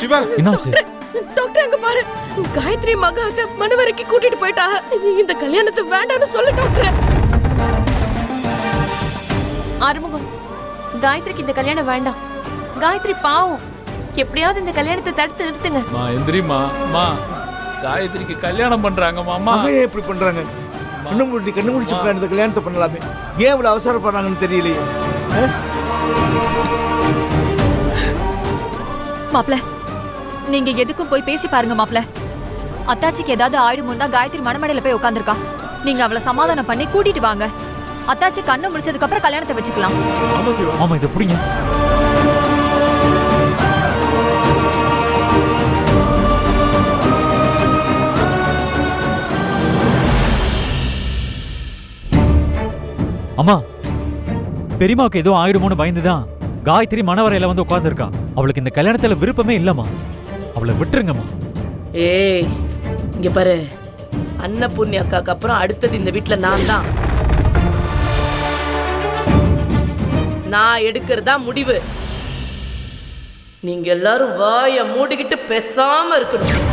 சிவா. என்னாச்சு? டாக்டர் அங்க பாரு. காயத்ரி மகாத்த மனவரைக்கு கூட்டிட்டு போயிட்டாங்க. இந்த கல்யாணத்தை வேண்டாம்னு சொல்லு டாக்டர். ஆறுமுகம் காயத்ரிக்கு இந்த கல்யாணம் வேண்டாம். காயத்ரி பாவம். எப்படியாவது இந்த கல்யாணத்தை தடுத்து நிறுத்துங்க. மா எந்திரிமா மா காயத்ரிக்கு கல்யாணம் பண்றாங்கம்மா அம்மா மகன் ஏன் இப்படி பண்றாங்க? கண்ணு மூடி கண்ணு முடிச்சு இந்த கல்யாணத்தை பண்ணலாமே. ஏன் இவ்வளவு அவசரப்படுறாங்கன்னு தெரியலையே? மாப்ள நீங்க எதுக்கும் போய் பேசி பாருங்க மாப்ள அத்தாச்சிக்கு ஏதாவது ஆயிடுமோ தான் காயத்ரி மணமடையில போய் உட்காந்துருக்கா நீங்க அவளை சமாதானம் பண்ணி கூட்டிட்டு வாங்க. அத்தாச்சி கண்ணு முடிச்சதுக்கு அப்புறம் கல்யாணத்தை வச்சுக்கலாம். ஆமா இதை பிடிங்க. அம்மா பெரியமாவுக்கு ஏதோ ஆயிடுமோன்னு பயந்துதான் காயத்ரி மணவரையில வந்து உட்கார்ந்திருக்கா. அவளுக்கு இந்த கல்யாணத்துல விருப்பமே இல்லம்மா. அவளை விட்டுருங்கம்மா. ஏய் இங்க பாரு. அன்னபூர்ணி அக்காக்கு அப்புறம் அடுத்தது இந்த வீட்டில் நான் தான். நான் எடுக்கிறதா முடிவு. நீங்க எல்லாரும் வாய மூடிக்கிட்டு பேசாம இருக்கணும்.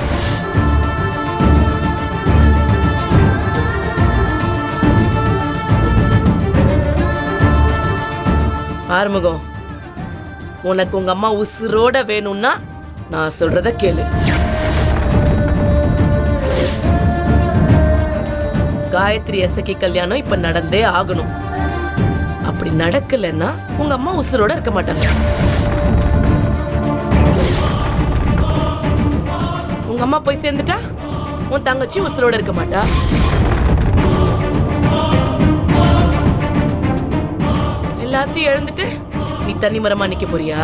ஆறுமுகம் உனக்கு உங்க அம்மா உசுரோட வேணும்னா நான் சொல்றத கேளு. காயத்ரி எசக்கி கல்யாணம் இப்ப நடந்தே ஆகணும். அப்படி நடக்கலைன்னா உங்க அம்மா உசுரோட இருக்க மாட்டாங்க. உங்க அம்மா போய் சேர்ந்துட்டா? உன் தங்கச்சி உசுரோட இருக்க மாட்டா? எல்லாத்தையும் எழுந்துட்டு நீ தண்ணி மரமா நிக்க போறியா?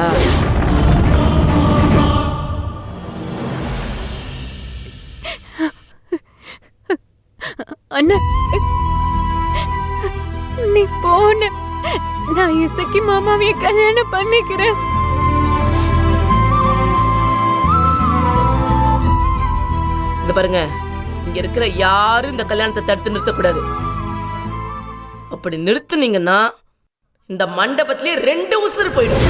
அண்ணா நீ போன நான் இசக்கி மாமாவைய கல்யாணம் பண்ணிக்கிறேன். இந்த பாருங்க இங்க இருக்கிற யாரும் இந்த கல்யாணத்தை தடுத்து நிறுத்தக்கூடாது. அப்படி நிறுத்துனீங்கன்னா இந்த மண்டபத்திலே ரெண்டு உசுறு போயிடும்.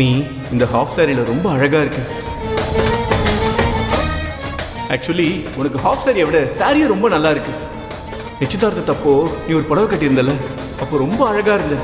நீ இந்த ஹாஃப் சாரியில் ரொம்ப அழகாக இருக்க. ஆக்சுவலி உனக்கு ஹாஃப் சாரியை விட சாரியே ரொம்ப நல்லா இருக்கு. நிச்சயதார்த்தத்தப்போ நீ ஒரு புடவை கட்டியிருந்தல அப்போ ரொம்ப அழகாக இருந்த